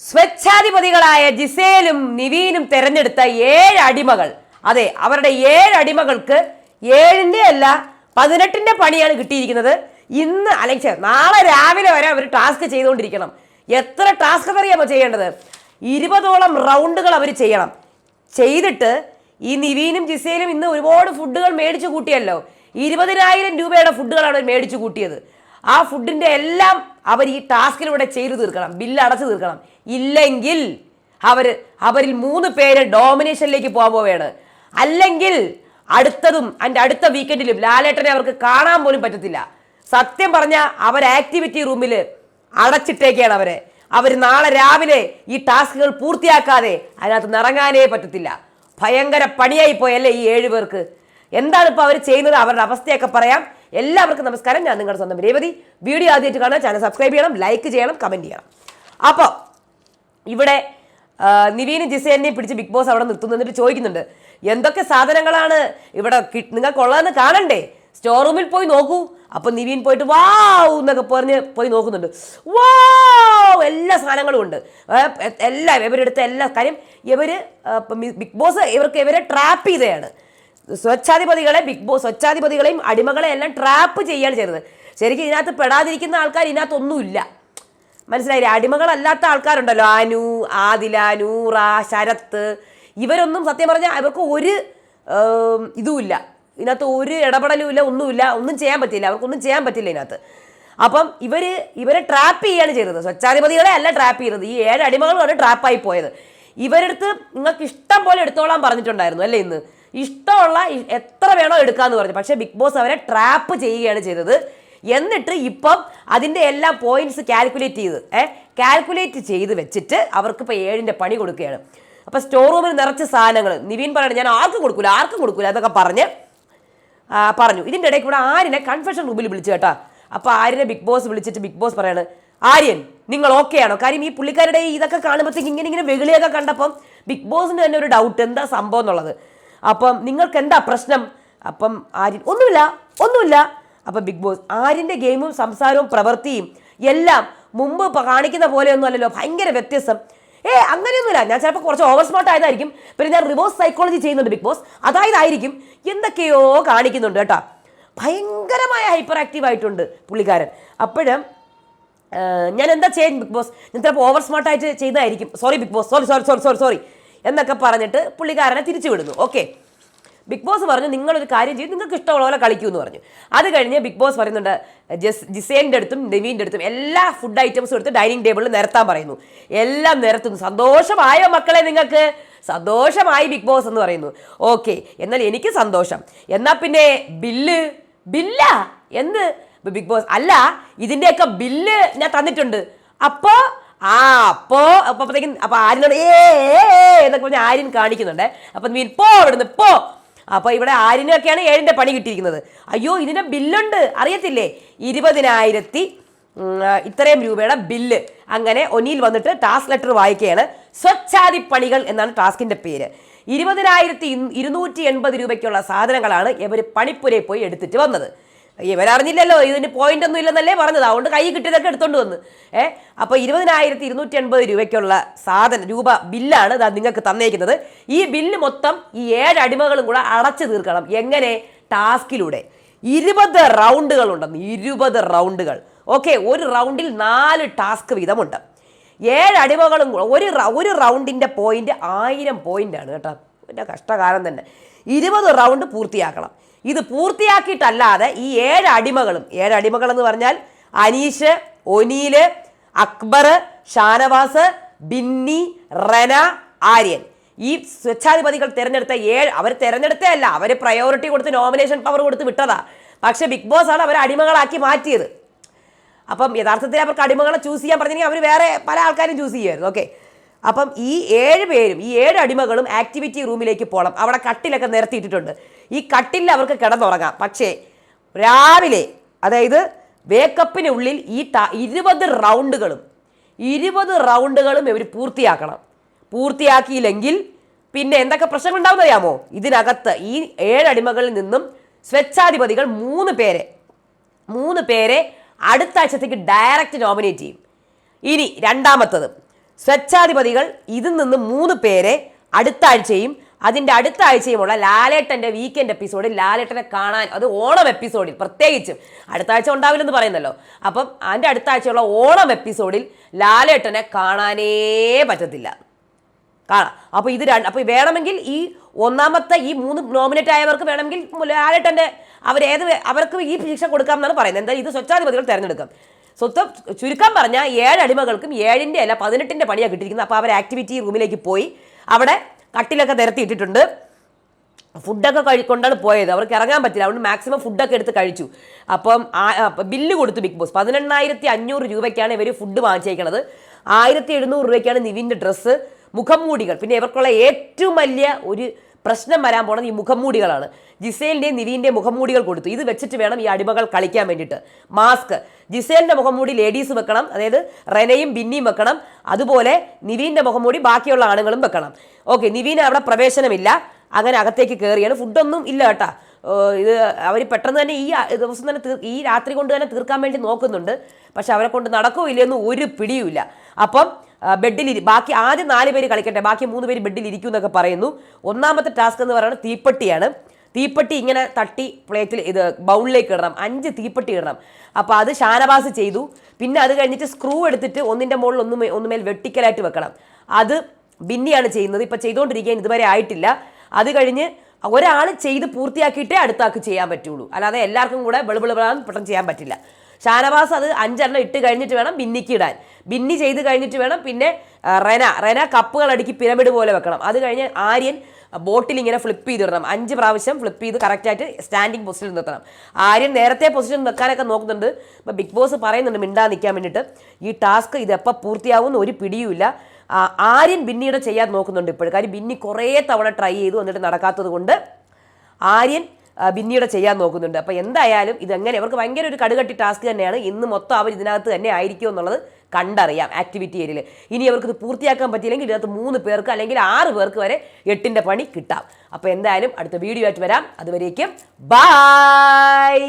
സ്വച്ഛാധിപതികളായ ജിസേലും നിവീനും തിരഞ്ഞെടുത്ത ഏഴ് അടിമകൾ. അതെ അവരുടെ ഏഴ് അടിമകൾക്ക് ഏഴിന്റെ അല്ല പതിനെട്ടിന്റെ പണിയാണ് കിട്ടിയിരിക്കുന്നത്. ഇന്ന് അല്ലെങ്കിൽ നാളെ രാവിലെ വരെ അവർ ടാസ്ക് ചെയ്തുകൊണ്ടിരിക്കണം. എത്ര ടാസ്ക് അറിയാമോ ചെയ്യേണ്ടത്? ഇരുപതോളം റൗണ്ടുകൾ അവർ ചെയ്യണം. ചെയ്തിട്ട് ഈ നിവീനും ജിസേലും ഇന്ന് ഒരുപാട് ഫുഡുകൾ മേടിച്ചു കൂട്ടിയല്ലോ. ഇരുപതിനായിരം രൂപയുടെ ഫുഡുകളാണ് അവർ മേടിച്ചു കൂട്ടിയത്. ആ ഫുഡിന്റെ എല്ലാം അവർ ഈ ടാസ്കിലൂടെ ചെയ്തു തീർക്കണം ബില്ല് അടച്ചു തീർക്കണം. ഇല്ലെങ്കിൽ അവർ അവരിൽ മൂന്ന് പേര് ഡോമിനേഷനിലേക്ക് പോകാൻ പോവുകയാണ്. അല്ലെങ്കിൽ അടുത്തതും അതിന്റെ അടുത്ത വീക്കെൻഡിലും ലാലേട്ടനെ അവർക്ക് കാണാൻ പോലും പറ്റത്തില്ല. സത്യം പറഞ്ഞാൽ അവർ ആക്ടിവിറ്റി റൂമിൽ അടച്ചിട്ടേക്കാണ് അവരെ. അവർ നാളെ രാവിലെ ഈ ടാസ്കുകൾ പൂർത്തിയാക്കാതെ അതിനകത്ത് നിറങ്ങാനേ പറ്റത്തില്ല. ഭയങ്കര പണിയായി പോയല്ലേ ഈ ഏഴ് പേർക്ക്. എന്താണ് ഇപ്പോൾ അവർ ചെയ്യുന്നത്? അവരുടെ അവസ്ഥയൊക്കെ പറയാം. എല്ലാവർക്കും നമസ്കാരം. ഞാൻ നിങ്ങളുടെ സ്വന്തം രേവതി. വീഡിയോ ആദ്യമായിട്ട് കാണാൻ ചാനൽ സബ്സ്ക്രൈബ് ചെയ്യണം ലൈക്ക് ചെയ്യണം കമന്റ് ചെയ്യണം. അപ്പോൾ ഇവിടെ നിവീനും ജിസേനെയും പിടിച്ച് ബിഗ് ബോസ് അവിടെ നിർത്തുന്നു എന്നിട്ട് ചോദിക്കുന്നുണ്ട് എന്തൊക്കെ സാധനങ്ങളാണ് ഇവിടെ നിങ്ങൾക്കുള്ളതെന്ന് കാണണ്ടേ? സ്റ്റോർ റൂമിൽ പോയി നോക്കൂ. അപ്പോൾ നിവീൻ പോയിട്ട് വാവ് എന്നൊക്കെ പറഞ്ഞ് പോയി നോക്കുന്നുണ്ട്. വാവ് എല്ലാ സാധനങ്ങളും ഉണ്ട്. എല്ലാം ഇവരെടുത്ത എല്ലാ കാര്യം ബി- ബിഗ് ബോസ് ഇവർക്ക് ഇവരെ ട്രാപ്പ് ചെയ്തതാണ്. സ്വച്ഛാധിപതികളെ ബിഗ് ബോസ് സ്വച്ഛാധിപതികളെയും അടിമകളെ എല്ലാം ട്രാപ്പ് ചെയ്യാണ് ചെയ്തത്. ശരിക്കും ഇതിനകത്ത് പെടാതിരിക്കുന്ന ആൾക്കാർ ഇതിനകത്തൊന്നുമില്ല. മനസ്സിലായില്ലേ? അടിമകളല്ലാത്ത ആൾക്കാരുണ്ടല്ലോ. അനു ആദില നൂറ ശരത്ത്. ഇവരൊന്നും സത്യം പറഞ്ഞാൽ അവർക്ക് ഒരു ഇതുമില്ല. ഇതിനകത്ത് ഒരു ഇടപെടലും ഇല്ല ഒന്നുമില്ല. ഒന്നും ചെയ്യാൻ പറ്റില്ല. അവർക്കൊന്നും ചെയ്യാൻ പറ്റില്ല ഇതിനകത്ത്. അപ്പം ഇവർ ഇവരെ ട്രാപ്പ് ചെയ്യാണ് ചെയ്തത്. സ്വച്ഛാധിപതികളെ അല്ല ട്രാപ്പ് ചെയ്തത്. ഈ ഏഴ് അടിമകളാണ് ട്രാപ്പായി പോയത്. ഇവരെടുത്ത് നിങ്ങൾക്ക് ഇഷ്ടം പോലെ എടുത്തോളാൻ പറഞ്ഞിട്ടുണ്ടായിരുന്നു അല്ലേ ഇന്ന്? ഇഷ്ടമുള്ള എത്ര വേണോ എടുക്കാന്ന് പറഞ്ഞു. പക്ഷേ ബിഗ് ബോസ് അവരെ ട്രാപ്പ് ചെയ്യുകയാണ് ചെയ്തത്. എന്നിട്ട് ഇപ്പം അതിന്റെ എല്ലാ പോയിന്റ്സ് കാൽക്കുലേറ്റ് ചെയ്ത് ഏഹ് കാൽക്കുലേറ്റ് ചെയ്ത് വെച്ചിട്ട് അവർക്ക് ഇപ്പോൾ ഏഴിന്റെ പണി കൊടുക്കുകയാണ്. അപ്പോൾ സ്റ്റോർ റൂമിൽ നിറച്ച സാധനങ്ങൾ. നിവീൻ പറയണം ഞാൻ ആർക്കും കൊടുക്കില്ല ആർക്കും കൊടുക്കില്ല എന്നൊക്കെ പറഞ്ഞ് പറഞ്ഞു. ഇതിന്റെ ഇടയ്ക്ക് ഇവിടെ ആര്യനെ കൺഫെഷൻ റൂമിൽ വിളിച്ചു കേട്ടോ. അപ്പോൾ ആര്യനെ ബിഗ് ബോസ് വിളിച്ചിട്ട് ബിഗ് ബോസ് പറയാണ് ആര്യൻ നിങ്ങൾ ഓക്കെ ആണോ? കാര്യം ഈ പുള്ളിക്കാരുടെ ഇതൊക്കെ കാണുമ്പോഴത്തേക്ക് ഇങ്ങനെ ഇങ്ങനെ വെകിളിയൊക്കെ കണ്ടപ്പം ബിഗ് ബോസിന് തന്നെ ഒരു ഡൗട്ട് എന്താ സംഭവം എന്നുള്ളത്? അപ്പം നിങ്ങൾക്ക് എന്താ പ്രശ്നം? അപ്പം ആര്യൻ ഒന്നുമില്ല ഒന്നുമില്ല. അപ്പം ബിഗ് ബോസ് ആര്യന്റെ ഗെയിമും സംസാരവും പ്രവൃത്തിയും എല്ലാം മുമ്പ് കാണിക്കുന്ന പോലെയൊന്നും അല്ലല്ലോ ഭയങ്കര വ്യത്യസ്തം. ഏ അങ്ങനെയൊന്നുമില്ല. ഞാൻ ചിലപ്പോൾ കുറച്ച് ഓവർ സ്മാർട്ട് ആയതായിരിക്കും. പിന്നെ ഞാൻ റിവേഴ്സ് സൈക്കോളജി ചെയ്യുന്നുണ്ട് ബിഗ് ബോസ്. അതായതായിരിക്കും എന്തൊക്കെയോ കാണിക്കുന്നുണ്ട് കേട്ടോ. ഭയങ്കരമായ ഹൈപ്പർ ആക്റ്റീവ് ആയിട്ടുണ്ട് പുള്ളിക്കാരൻ. അപ്പോഴും ഞാൻ എന്താ ചെയ്യാൻ ബിഗ് ബോസ്? ഞാൻ ചിലപ്പോൾ ഓവർ സ്മാർട്ട് ആയിട്ട് ചെയ്തതായിരിക്കും sorry Bigg Boss. Sorry sorry sorry sorry sorry എന്നൊക്കെ പറഞ്ഞിട്ട് പുള്ളിക്കാരനെ തിരിച്ചു വിടുന്നു ഓക്കെ ബിഗ് ബോസ് പറഞ്ഞു നിങ്ങളൊരു കാര്യം ചെയ്യും നിങ്ങൾക്ക് ഇഷ്ടമുള്ള പോലെ കളിക്കൂ എന്ന് പറഞ്ഞു. അത് കഴിഞ്ഞ് ബിഗ് ബോസ് പറയുന്നുണ്ട് ജസ് ജിസേന്റെ അടുത്തും നെവീന്റെ അടുത്തും എല്ലാ ഫുഡ് ഐറ്റംസും എടുത്ത് ഡൈനിങ് ടേബിളിൽ നിരത്താൻ പറയുന്നു. എല്ലാം നിരത്തുന്നു. സന്തോഷമായോ മക്കളെ നിങ്ങൾക്ക്? സന്തോഷമായി ബിഗ് ബോസ് എന്ന് പറയുന്നു. ഓക്കെ എന്നാൽ എനിക്ക് സന്തോഷം. എന്നാൽ പിന്നെ ബില്ല് ബില്ല എന്ത്? ബിഗ് ബോസ് അല്ല ഇതിന്റെയൊക്കെ ബില്ല് ഞാൻ തന്നിട്ടുണ്ട്. അപ്പോൾ ആ അപ്പോ അപ്പോഴത്തേക്കും അപ്പൊ ആര്യനോട് ഏ എന്നൊക്കെ പറഞ്ഞ് ആര്യൻ കാണിക്കുന്നുണ്ട്. അപ്പൊ മീൻ പോ ഇവിടുന്ന് പോ. അപ്പൊ ഇവിടെ ആര്യനൊക്കെയാണ് ഏഴിന്റെ പണി കിട്ടിയിരിക്കുന്നത്. അയ്യോ ഇതിന്റെ ബില്ലുണ്ട്. അറിയത്തില്ലേ? ഇരുപതിനായിരത്തി ഇത്രയും രൂപയുടെ ബില്ല്. അങ്ങനെ ഒനിയിൽ വന്നിട്ട് ടാസ്ക് ലെറ്റർ വായിക്കുകയാണ്. സ്വച്ഛാതി പണികൾ എന്നാണ് ടാസ്കിന്റെ പേര്. ഇരുപതിനായിരത്തി ഇരുന്നൂറ്റി എൺപത് രൂപയ്ക്കുള്ള സാധനങ്ങളാണ് ഇവർ പണിപ്പുരയിൽ പോയി എടുത്തിട്ട് വന്നത്. ഇവരറിഞ്ഞില്ലല്ലോ ഇതിന് പോയിന്റ് ഒന്നും ഇല്ലെന്നല്ലേ പറഞ്ഞത്. അതുകൊണ്ട് കൈ കിട്ടിയതൊക്കെ എടുത്തോണ്ട് വന്ന്. ഏ അപ്പൊ ഇരുപതിനായിരത്തി ഇരുന്നൂറ്റി എൺപത് രൂപയ്ക്കുള്ള സാധന രൂപ ബില്ലാണ് ദാ നിങ്ങൾക്ക് തന്നേക്കുന്നത്. ഈ ബില്ല് മൊത്തം ഈ ഏഴ് അടിമകളും കൂടെ അടച്ചു തീർക്കണം. എങ്ങനെ? ടാസ്കിലൂടെ. ഇരുപത് റൗണ്ടുകൾ ഉണ്ടെന്ന് ഇരുപത് റൗണ്ടുകൾ. ഓക്കെ ഒരു റൗണ്ടിൽ നാല് ടാസ്ക് വീതമുണ്ട്. ഏഴ് അടിമകളും ഒരു ഒരു റൗണ്ടിന്റെ പോയിന്റ് ആയിരം ആണ് കേട്ടോ. എന്റെ കഷ്ടകാലം തന്നെ. ഇരുപത് റൗണ്ട് പൂർത്തിയാക്കണം. ഇത് പൂർത്തിയാക്കിയിട്ടല്ലാതെ ഈ ഏഴ് അടിമകളും ഏഴ് എന്ന് പറഞ്ഞാൽ അനീഷ് ഒനീൽ അക്ബർ ഷാനവാസ് ബിന്നി റന ആര്യൻ. ഈ സ്വച്ഛാധിപതികൾ തിരഞ്ഞെടുത്ത ഏഴ് അവർ തിരഞ്ഞെടുത്തേ അല്ല. അവർ പ്രയോറിറ്റി കൊടുത്ത് നോമിനേഷൻ പവർ കൊടുത്ത് വിട്ടതാ. പക്ഷേ ബിഗ് ബോസ് ആണ് അവരെ അടിമകളാക്കി മാറ്റിയത്. അപ്പം യഥാർത്ഥത്തിൽ അവർക്ക് അടിമകളെ ചൂസ് ചെയ്യാൻ പറഞ്ഞെങ്കിൽ അവർ വേറെ പല ആൾക്കാരും ചൂസ് ചെയ്യുമായിരുന്നു. ഓക്കെ അപ്പം ഈ ഏഴ് പേരും ഈ ഏഴ് അടിമകളും ആക്ടിവിറ്റി റൂമിലേക്ക് പോകണം. അവിടെ കട്ടിലൊക്കെ നിരത്തിയിട്ടിട്ടുണ്ട്. ഈ കട്ടിലിൽ അവർക്ക് കിടന്നുറങ്ങാം. പക്ഷേ രാവിലെ അതായത് വേക്കപ്പിനുള്ളിൽ ഈ ട ഇരുപത് റൗണ്ടുകളും ഇരുപത് റൗണ്ടുകളും ഇവർ പൂർത്തിയാക്കണം. പൂർത്തിയാക്കിയില്ലെങ്കിൽ പിന്നെ എന്തൊക്കെ പ്രശ്നങ്ങൾ ഉണ്ടാവുന്നറിയാമോ ഇതിനകത്ത് ഈ ഏഴ് അടിമകളിൽ നിന്നും സ്വച്ഛാധിപതികൾ മൂന്ന് പേരെ മൂന്ന് പേരെ അടുത്ത ആഴ്ചത്തേക്ക് ഡയറക്റ്റ് നോമിനേറ്റ് ചെയ്യും. ഇനി രണ്ടാമത്തത്. സ്വച്ഛാധിപതികൾ ഇതിൽ നിന്ന് മൂന്ന് പേരെ അടുത്ത ആഴ്ചയും അതിന്റെ അടുത്ത ആഴ്ചയുമുള്ള ലാലേട്ടന്റെ വീക്കെൻഡ് എപ്പിസോഡിൽ ലാലേട്ടനെ കാണാൻ അത് ഓണം എപ്പിസോഡിൽ പ്രത്യേകിച്ചും അടുത്ത ആഴ്ച ഉണ്ടാവില്ലെന്ന് പറയുന്നല്ലോ. അപ്പം അതിന്റെ അടുത്ത ആഴ്ചയുള്ള ഓണം എപ്പിസോഡിൽ ലാലേട്ടനെ കാണാനേ പറ്റത്തില്ല. കാണാം. അപ്പോൾ ഇത് രണ്ട് അപ്പോൾ വേണമെങ്കിൽ ഈ ഒന്നാമത്തെ ഈ മൂന്ന് നോമിനേറ്റ് ആയവർക്ക് വേണമെങ്കിൽ ലാലേട്ടന്റെ അവരേത് അവർക്ക് ഈ ശിക്ഷ കൊടുക്കാം എന്നാണ് പറയുന്നത്. എന്തായാലും ഇത് സ്വച്ഛാധിപതികൾ തിരഞ്ഞെടുക്കും. സ്വത്തം ചുരുക്കം പറഞ്ഞാൽ ഏഴ് അടിമകൾക്കും ഏഴിന്റെ അല്ല പതിനെട്ടിന്റെ പണിയാണ് കിട്ടിയിരിക്കുന്നത്. അപ്പോൾ അവർ ആക്ടിവിറ്റി റൂമിലേക്ക് പോയി അവിടെ കട്ടിലൊക്കെ നിരത്തിയിട്ടിട്ടുണ്ട് ഫുഡൊക്കെ കഴിക്കൊണ്ടാണ് പോയത്. അവർക്ക് ഇറങ്ങാൻ പറ്റില്ല. അതുകൊണ്ട് മാക്സിമം ഫുഡൊക്കെ എടുത്ത് കഴിച്ചു. അപ്പം ബില്ല് കൊടുത്തു ബിഗ് ബോസ്. പതിനെണ്ണായിരത്തി അഞ്ഞൂറ് രൂപയ്ക്കാണ് ഇവർ ഫുഡ് വാങ്ങിച്ചേക്കണത്. ആയിരത്തി എഴുന്നൂറ് രൂപയ്ക്കാണ് നിവിന്റെ ഡ്രസ്സ് മുഖംമൂടികൾ പിന്നെ ഇവർക്കുള്ള ഏറ്റവും വലിയ ഒരു പ്രശ്നം വരാൻ പോണത് ഈ മുഖംമൂടികളാണ്. ജിസേലിന്റെയും നിവീന്റെ മുഖംമൂടികൾ കൊടുത്തു. ഇത് വെച്ചിട്ട് വേണം ഈ അടിമകൾ കളിക്കാൻ വേണ്ടിയിട്ട്. മാസ്ക്. ജിസേലിന്റെ മുഖംമൂടി ലേഡീസ് വെക്കണം. അതായത് റെനയും ബിന്നിയും വെക്കണം. അതുപോലെ നിവീന്റെ മുഖംമൂടി ബാക്കിയുള്ള ആണുങ്ങളും വെക്കണം. ഓക്കെ നിവീന് അവിടെ പ്രവേശനമില്ല. അങ്ങനെ അകത്തേക്ക് കയറിയാണ് ഫുഡൊന്നും ഇല്ല കേട്ടാ. ഇത് അവർ പെട്ടെന്ന് തന്നെ ഈ ദിവസം തന്നെ ഈ രാത്രി കൊണ്ട് തന്നെ തീർക്കാൻ വേണ്ടി നോക്കുന്നുണ്ട്. പക്ഷെ അവരെ കൊണ്ട് നടക്കുമില്ലെന്ന് ഒരു പിടിയുമില്ല. അപ്പം ബെഡിൽ ബാക്കി ആദ്യം നാല് പേര് കളിക്കട്ടെ ബാക്കി മൂന്ന് പേര് ബെഡിൽ ഇരിക്കും എന്നൊക്കെ പറയുന്നു. ഒന്നാമത്തെ ടാസ്ക് എന്ന് പറയുന്നത് തീപ്പെട്ടിയാണ്. തീപ്പെട്ടി ഇങ്ങനെ തട്ടി പ്ലേറ്റിൽ ഇത് ബൗളിലേക്ക് ഇടണം. അഞ്ച് തീപ്പെട്ടി ഇടണം. അപ്പോൾ അത് ഷാനവാസ് ചെയ്തു. പിന്നെ അത് കഴിഞ്ഞിട്ട് സ്ക്രൂ എടുത്തിട്ട് ഒന്നിന്റെ മുകളിൽ ഒന്ന് മേ- ഒന്ന് മേൽ വെട്ടിക്കലായിട്ട് വെക്കണം. അത് ബിന്നിയാണ് ചെയ്യുന്നത്. ഇപ്പം ചെയ്തുകൊണ്ടിരിക്കാൻ ഇതുവരെ ആയിട്ടില്ല. അത് കഴിഞ്ഞ് ഒരാൾ ചെയ്ത് പൂർത്തിയാക്കിയിട്ടേ അടുത്താക്ക് ചെയ്യാൻ പറ്റുള്ളൂ. അല്ലാതെ എല്ലാവർക്കും കൂടെ വെളുവിളുവിളാൻ പെട്ടെന്ന് ചെയ്യാൻ പറ്റില്ല. ഷാനവാസ് അത് അഞ്ചെണ്ണം ഇട്ട് കഴിഞ്ഞിട്ട് വേണം ബിന്നിക്ക് ഇടാൻ. ബിന്നി ചെയ്ത് കഴിഞ്ഞിട്ട് വേണം പിന്നെ റെന. റെന കപ്പുകൾ അടുക്കി പിരമിഡ് പോലെ വെക്കണം. അത് കഴിഞ്ഞ് ആര്യൻ ബോട്ടിൽ ഇങ്ങനെ ഫ്ലിപ്പ് ചെയ്തിടണം അഞ്ച് പ്രാവശ്യം ഫ്ലിപ്പ് ചെയ്ത് കറക്റ്റായിട്ട് സ്റ്റാൻഡിങ് പൊസിഷനിൽ നിർത്തണം. ആര്യൻ നേരത്തെ പൊസിഷൻ വെക്കാനൊക്കെ നോക്കുന്നുണ്ട്. ഇപ്പം ബിഗ് ബോസ് പറയുന്നുണ്ട് മിണ്ടാ നിൽക്കാൻ വേണ്ടിയിട്ട്. ഈ ടാസ്ക് ഇത് എപ്പോൾ പൂർത്തിയാവുമെന്ന് ഒരു പിടിയുമില്ല ആര്യൻ ബിന്നിയുടെ ചെയ്യാൻ നോക്കുന്നുണ്ട് ഇപ്പോഴും. കാര്യം ബിന്നി കുറേ തവണ ട്രൈ ചെയ്തു എന്നിട്ട് നടക്കാത്തത് കൊണ്ട് ആര്യൻ ബിന്നിയുടെ ചെയ്യാൻ നോക്കുന്നുണ്ട്. അപ്പോൾ എന്തായാലും ഇതെങ്ങനെ അവർക്ക് ഭയങ്കര ഒരു കടുകട്ടി ടാസ്ക് തന്നെയാണ്. ഇന്ന് മൊത്തം അവർ ഇതിനകത്ത് തന്നെ ആയിരിക്കും എന്നുള്ളത് കണ്ടറിയാം ആക്ടിവിറ്റി ഏരിയയിൽ ഇനി അവർക്ക് ഇത് പൂർത്തിയാക്കാൻ പറ്റിയില്ലെങ്കിൽ ഇതിനകത്ത് മൂന്ന് പേർക്ക് അല്ലെങ്കിൽ ആറ് പേർക്ക് വരെ എട്ടിന്റെ പണി കിട്ടാം. അപ്പോൾ എന്തായാലും അടുത്ത വീഡിയോ ആയിട്ട് വരാം. അതുവരേക്കും ബായ്